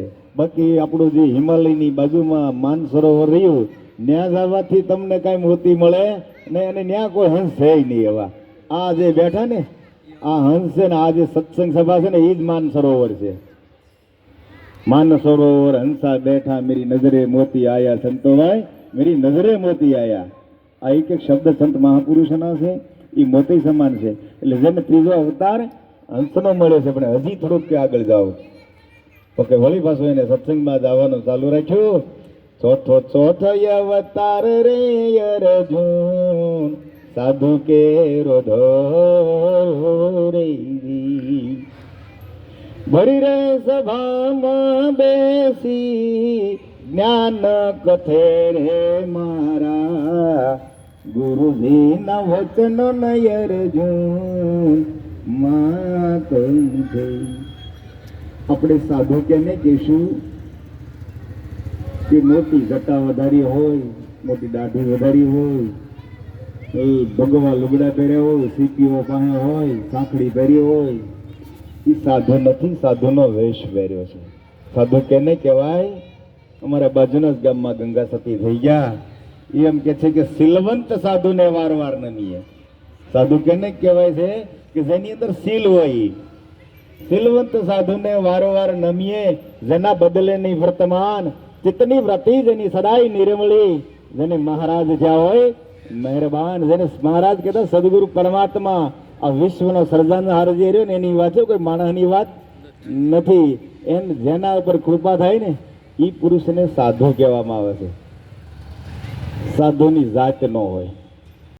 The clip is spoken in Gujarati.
છે. બાકી આપણું જે હિમાલયની બાજુમાં માનસરોવર રહ્યું ત્યાં જવાથી તમને કાંઈ મોતી મળે ને અને ત્યાં કોઈ હંસ છે નહીં એવા. આ જે બેઠા ને, આ હંસ છે ને, આ જે સત્સંગ સભા છે ને એ જ માનસરોવર છે. માનસરોવર હંસા બેઠા, મેરી નજરે મોતી આયા સંતોભાઈ મેરી નજરે મોતી આયા. આ એક એક શબ્દ સંત મહાપુરુષના છે એ મોતી સમાન છે. એટલે જેને ત્રીજો અવતાર હંસનો મળ્યો છે, પણ હજી થોડુંક કે આગળ જાઓ. ઓકે, વળી પાછું એને સત્સંગમાં જવાનું ચાલુ રાખ્યું. ચોથો ચોથો અવતાર રે અર્જુન, સાધુ કે રોધો રે. ભરી રે સભામાં બેસી, જ્ઞાન કથે રે મારા. ગુરુજીના વચનો નયર મા થઈ આપણે સાધુ કેને કહેશું કે મોટી જટા વધારી હોય, મોટી દાઢી વધારી હોય, એ ભગવા લુગડા પહેર્યા હોય સીપીઓ પાસે હોય, સાંકડી પહેરી હોય એ સાધુ નથી, સાધુનો વેશ પહેર્યો છે. સાધુ કેને કહેવાય, અમારા બાજુના જ ગામમાં ગંગા સતી થઈ ગયા. એ એમ કે છે કે સિલવંત સાધુને વાર વાર નમીએ. સાધુ કેને કહેવાય છે કે જેની અંદર સીલ હોય સિલવંત સાધુને વારંવાર નમીએ જેના બદલે નહીં વર્તમાન, ચિત્તની વ્રતિ જેની સદાય નિર્મળી. જેને મહારાજ જ્યાં હોય, મહેરબાન. જેને મહારાજ કહેતા સદગુરુ પરમાત્મા, આ વિશ્વનો સર્જનહાર જે રહ્યો ને એની વાત છે કોઈ માણસની વાત નથી. એમ જેના ઉપર કૃપા થાય ને એ પુરુષને સાધુ કહેવામાં આવે છે. સાધુની જાત ન હોય.